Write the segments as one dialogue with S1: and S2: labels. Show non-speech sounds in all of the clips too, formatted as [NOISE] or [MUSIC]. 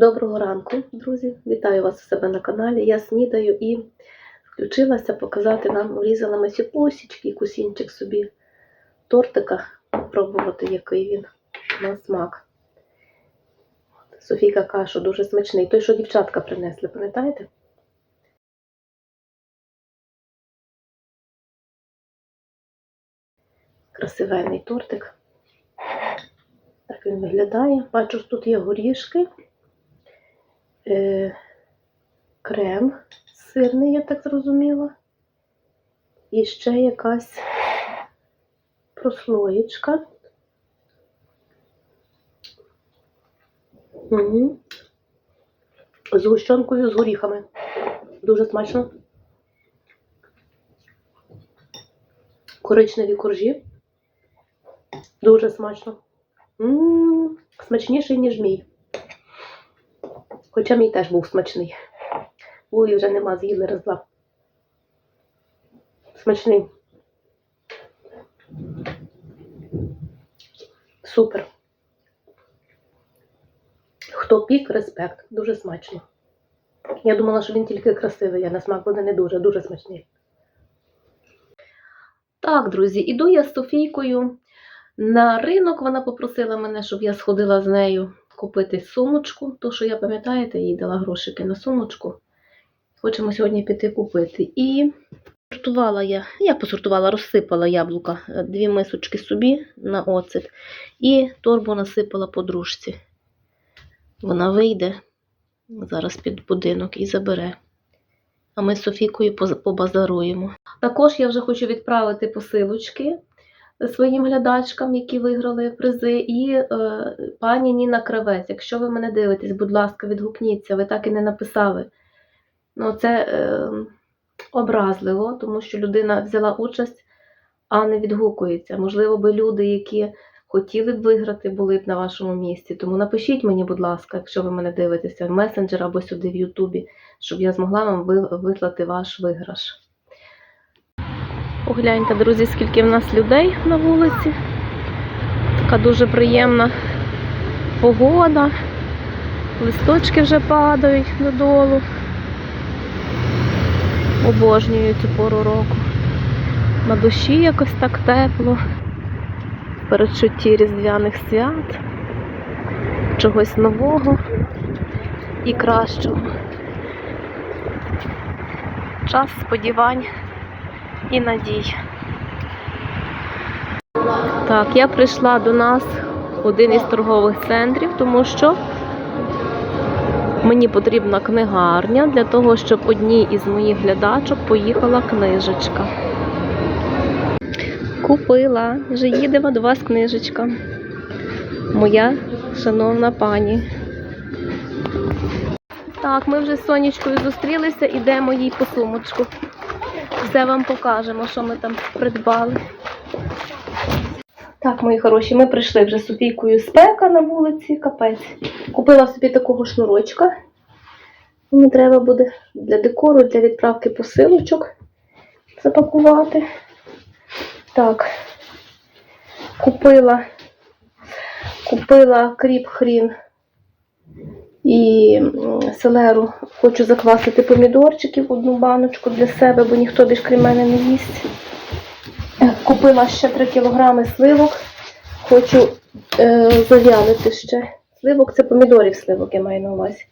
S1: Доброго ранку, друзі! Вітаю вас у себе на каналі. Я снідаю і включилася показати вам, урізала масіпосічки і кусінчик собі тортика, пробувати, який він на смак. Софійка кашу дуже смачний. Той, що дівчатка принесли, пам'ятаєте? Красивенний тортик. Так він виглядає. Бачу, тут є горішки, е, крем сирний, я так зрозуміла. І ще якась прослоєчка. Угу. З гущенкою, з горіхами. Дуже смачно. Коричневі коржі. Дуже смачно. М, Смачніший, ніж мій. Хоча мій теж був смачний. Ой, вже нема, з'їли раз два. Смачний. Супер. Хто пік, респект. Дуже смачно. Я думала, що він тільки красивий, а на смак буде не дуже, дуже смачний. Так, друзі, іду я з Софійкою на ринок. Вона попросила мене, щоб я сходила з нею купити сумочку. То, що я пам'ятаєте, їй дала грошики на сумочку. Хочемо сьогодні піти купити. І сортувала я, я посортувала, розсипала яблука, е, дві мисочки собі на оцет. І торбу насипала подружці. Вона вийде зараз під будинок і забере. А ми з Софійкою побазаруємо. Також я вже хочу відправити посилочки своїм глядачкам, які виграли призи, і е, пані Ніна Кравець. Якщо ви мене дивитесь, будь ласка, відгукніться, ви так і не написали. Ну, це е, образливо, тому що людина взяла участь, а не відгукується. Можливо, би люди, які хотіли б виграти, були б на вашому місці. Тому напишіть мені, будь ласка, якщо ви мене дивитеся в месенджер або сюди в Ютубі, щоб я змогла вам ви- вислати ваш виграш. Погляньте, друзі, скільки в нас людей на вулиці. Така дуже приємна погода. Листочки вже падають додолу. Обожнюю цю пору року. На душі якось так тепло. Передчутті різдвяних свят, чогось нового і кращого. Час сподівань і надій. Так, я прийшла до нас в один із торгових центрів, тому що мені потрібна книгарня для того, щоб одній із моїх глядачок поїхала книжечка. Купила, вже їде до вас книжечка. Моя шановна пані. Так, ми вже з Сонечкою зустрілися, ідемо їй по сумочку. Все вам покажемо, що ми там придбали. Так, мої хороші, ми прийшли вже з Софійкою спека на вулиці, капець. Купила собі такого шнурочка. Мені треба буде для декору, для відправки посилочок запакувати. Так, купила, купила кріп хрін і селеру. Хочу заквасити помідорчиків одну баночку для себе, бо ніхто більш крім мене не їсть. Купила ще 3 кілограми сливок. Хочу е, зав'ялити ще. Сливок це помідорів сливок, я маю на увазі.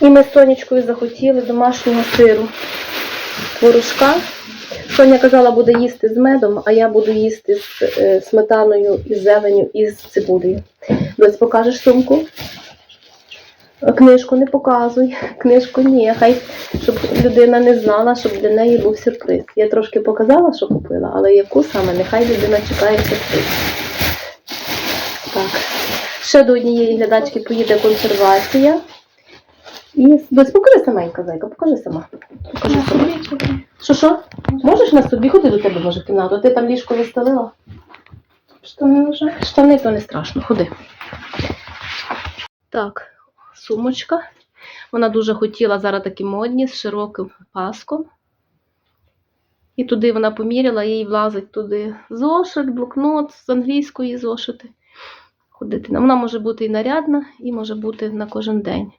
S1: І ми з Сонечкою захотіли домашнього сиру. Творожка. Соня казала, буде їсти з медом, а я буду їсти з е, сметаною і зеленю і з цибулею. Дось, покажеш сумку? Книжку не показуй. [LAUGHS] Книжку ні, хай щоб людина не знала, щоб для неї був сюрприз. Я трошки показала, що купила, але яку саме, нехай людина чекає сюрприз. Так. Ще до однієї глядачки поїде консервація. І покажи саменька, зайка, покажи сама. Покажи сама. Що що? Можеш на собі? Ходи до тебе, може, в кімнату. Ти там ліжко вистелила? Штани вже? Штани то не страшно, ходи. Так, сумочка. Вона дуже хотіла зараз такі модні з широким паском. І туди вона поміряла, їй влазить туди зошит, блокнот з англійської зошити. ходити. Вона може бути і нарядна, і може бути на кожен день.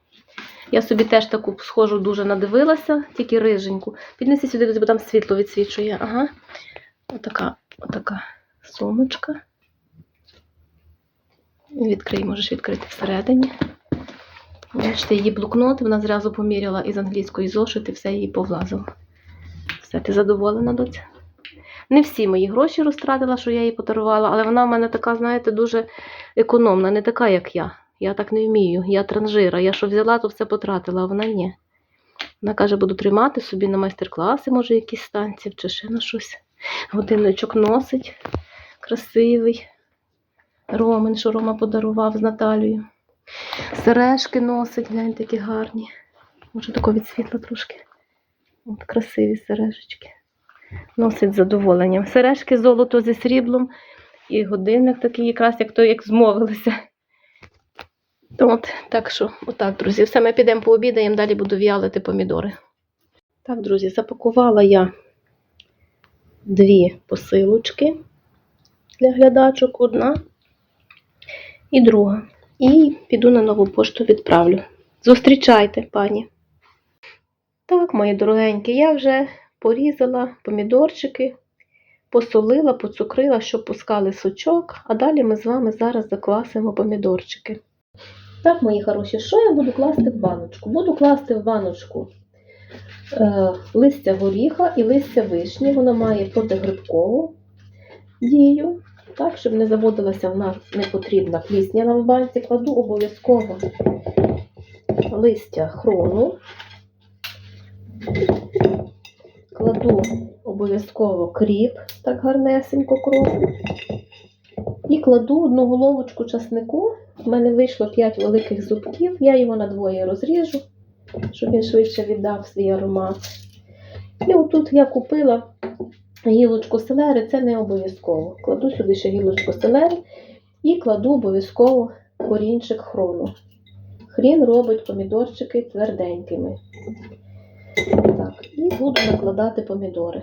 S1: Я собі теж таку схожу дуже надивилася, тільки риженьку. Піднеси сюди, бо там світло відсвічує. Ага. Отака, отака сумочка. Відкрий, можеш відкрити всередині. Бачите, її блокнот, вона зразу поміряла із англійської зошити, все їй повлазило. Все, ти задоволена, доця? Не всі мої гроші розтратила, що я їй подарувала, але вона в мене така, знаєте, дуже економна, не така, як я. Я так не вмію. Я транжира. Я що взяла, то все потратила, а вона ні. Вона каже, буду тримати собі на майстер-класи, може, якісь станції чи ще на щось. Годинничок носить. Красивий. Роман, що Рома подарував з Наталією. Сережки носить, гляньте, які гарні. Може, тако від світла трошки. От красиві сережечки. Носить задоволенням. Сережки золото зі сріблом. І годинник такий, якраз як то як змовилися. От, так що, отак, друзі, все, ми підемо пообідаємо, далі буду в'ялити помідори. Так, друзі, запакувала я дві посилочки для глядачок, одна і друга. І піду на нову пошту відправлю. Зустрічайте, пані. Так, мої дорогенькі, я вже порізала помідорчики, посолила, поцукрила, щоб пускали сочок, а далі ми з вами зараз заквасимо помідорчики. Так, мої хороші, що я буду класти в баночку? Буду класти в баночку е, листя горіха і листя вишні. Воно має протигрибкову дію. Так, щоб не заводилася в нас непотрібна пліснява в банці, кладу обов'язково листя хрону. Кладу обов'язково кріп, так гарнесенько кропу. І кладу одну головочку часнику. У мене вийшло 5 великих зубків, я його на двоє розріжу, щоб він швидше віддав свій аромат. І отут я купила гілочку селери, це не обов'язково. Кладу сюди ще гілочку селери і кладу обов'язково корінчик хрону. Хрін робить помідорчики тверденькими. Так, і буду накладати помідори.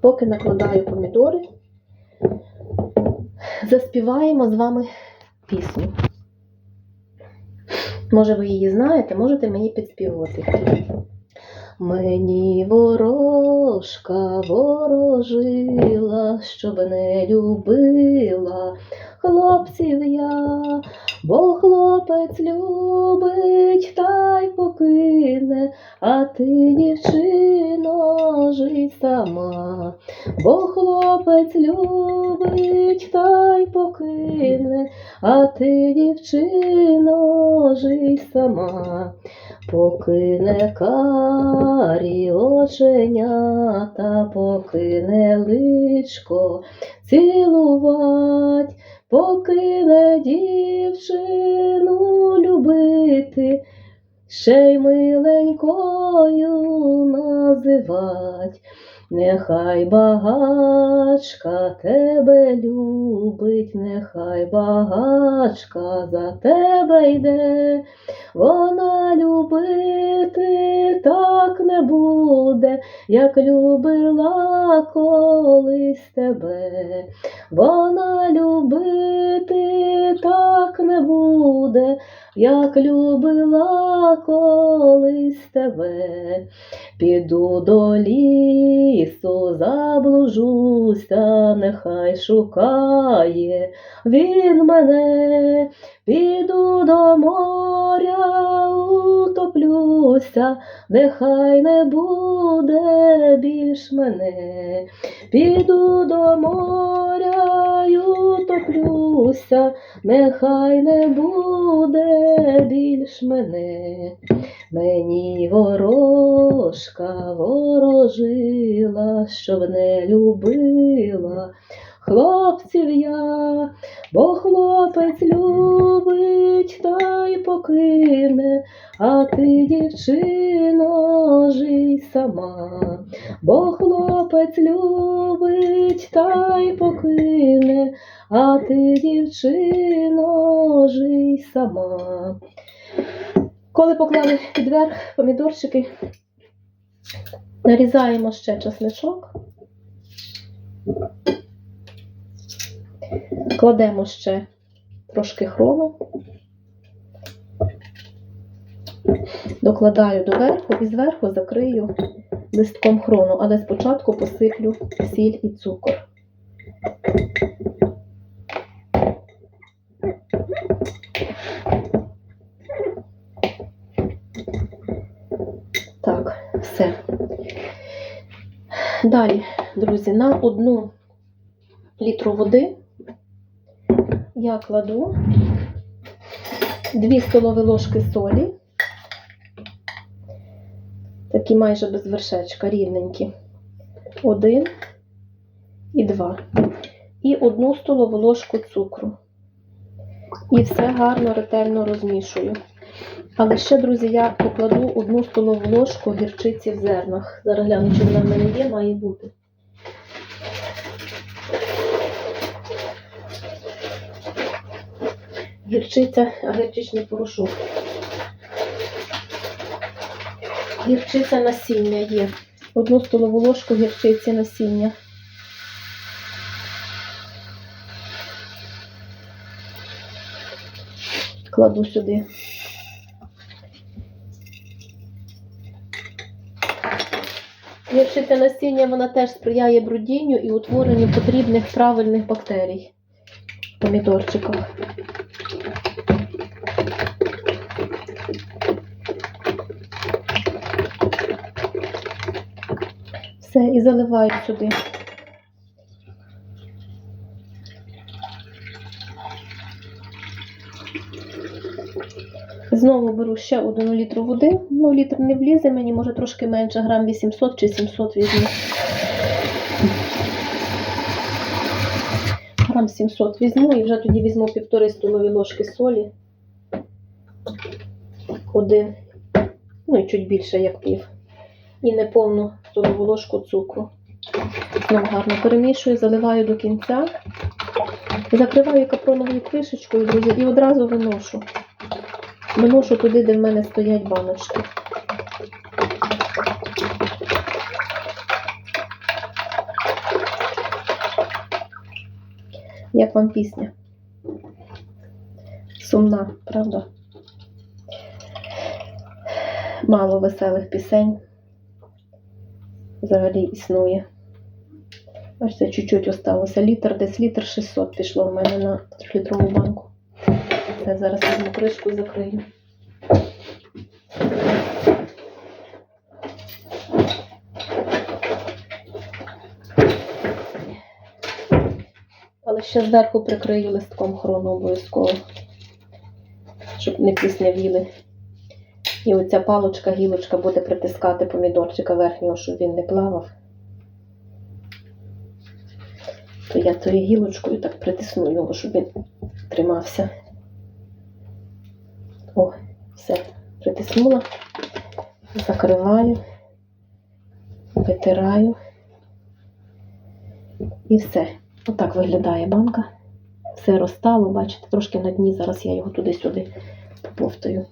S1: Поки накладаю помідори, заспіваємо з вами пісню. Може, ви її знаєте, можете мені підспівати. Мені ворожка ворожила, щоб не любила хлопців я, бо хлопець любить та й покине, а ти, дівчино, жий сама, бо хлопець любить та й покине, а ти, дівчино, жий сама. Покине карі оченята, покине личко цілувать, покине дівчину любити, ще й миленькою називать. Нехай багачка тебе любить, нехай багачка за тебе йде, вона любити так не буде, як любила колись тебе. Вона любити так не буде, як любила колись тебе. Піду до лісу, заблужуся, нехай шукає він мене, піду до моря, утоплюся, нехай не буде більш мене, піду до моря, й утоплюся, нехай не буде більш мене. Мені ворожка ворожила, щоб не любила хлопців я, бо хлопець любить та й покине, а ти, дівчино, жий сама, бо хлопець любить та й покине, а ти, дівчино, жий сама. Коли поклали під верх помідорчики, нарізаємо ще часничок, кладемо ще трошки хрону. Докладаю доверху і зверху закрию листком хрону, але спочатку посиплю сіль і цукор. Так, все. Далі, друзі, на одну літру води я кладу 2 столові ложки солі, такі майже без вершечка, рівненькі. Один і два. І одну столову ложку цукру. І все гарно, ретельно розмішую. Але ще, друзі, я покладу одну столову ложку гірчиці в зернах. Зараз гляну, чи вона в мене є, має бути. Гірчиця, гірчичний порошок. Гірчиця насіння є. Одну столову ложку гірчиці насіння. Кладу сюди. Гірчиця насіння вона теж сприяє брудінню і утворенню потрібних правильних бактерій в помідорчиках. Все, і заливаю сюди. Знову беру ще одну літру води. Ну, літр не влізе, мені може трошки менше, грам 800 чи 700 візьму. Грам 700 візьму і вже тоді візьму півтори столові ложки солі. Один, ну і чуть більше, як пів. І неповну столову ложку цукру. Знову гарно перемішую, заливаю до кінця. Закриваю капроновою кришечкою, друзі, і одразу виношу. Виношу туди, де в мене стоять баночки. Як вам пісня? Сумна, правда? Мало веселих пісень взагалі існує. Це чуть-чуть осталося. Літр, десь літр 600 пішло в мене на трьохлітрову банку. Це зараз візьму кришку закрию. Але ще зверху прикрию листком хрону обов'язково, щоб не піснявіли. І оця палочка, гілочка буде притискати помідорчика верхнього, щоб він не плавав. То я тою гілочкою так притисну його, щоб він тримався. О, все, притиснула, закриваю, витираю. І все. Отак виглядає банка. Все розтало, бачите, трошки на дні. Зараз я його туди-сюди поповтаю.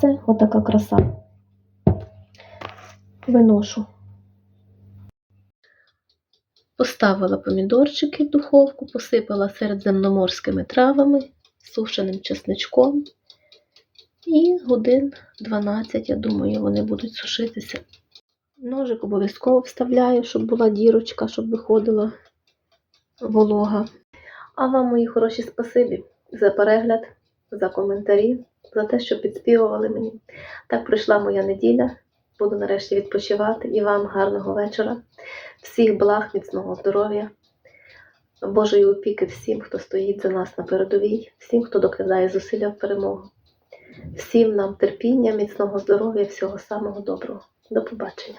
S1: Все, отака краса. Виношу. Поставила помідорчики в духовку, посипала середземноморськими травами, сушеним чесничком. І годин 12, я думаю, вони будуть сушитися. Ножик обов'язково вставляю, щоб була дірочка, щоб виходила волога. А вам, мої хороші, спасибі за перегляд, за коментарі, за те, що підспівували мені. Так пройшла моя неділя. Буду нарешті відпочивати. І вам гарного вечора. Всіх благ, міцного здоров'я, Божої опіки всім, хто стоїть за нас на передовій, всім, хто докладає зусилля в перемогу. Всім нам терпіння, міцного здоров'я, всього самого доброго. До побачення.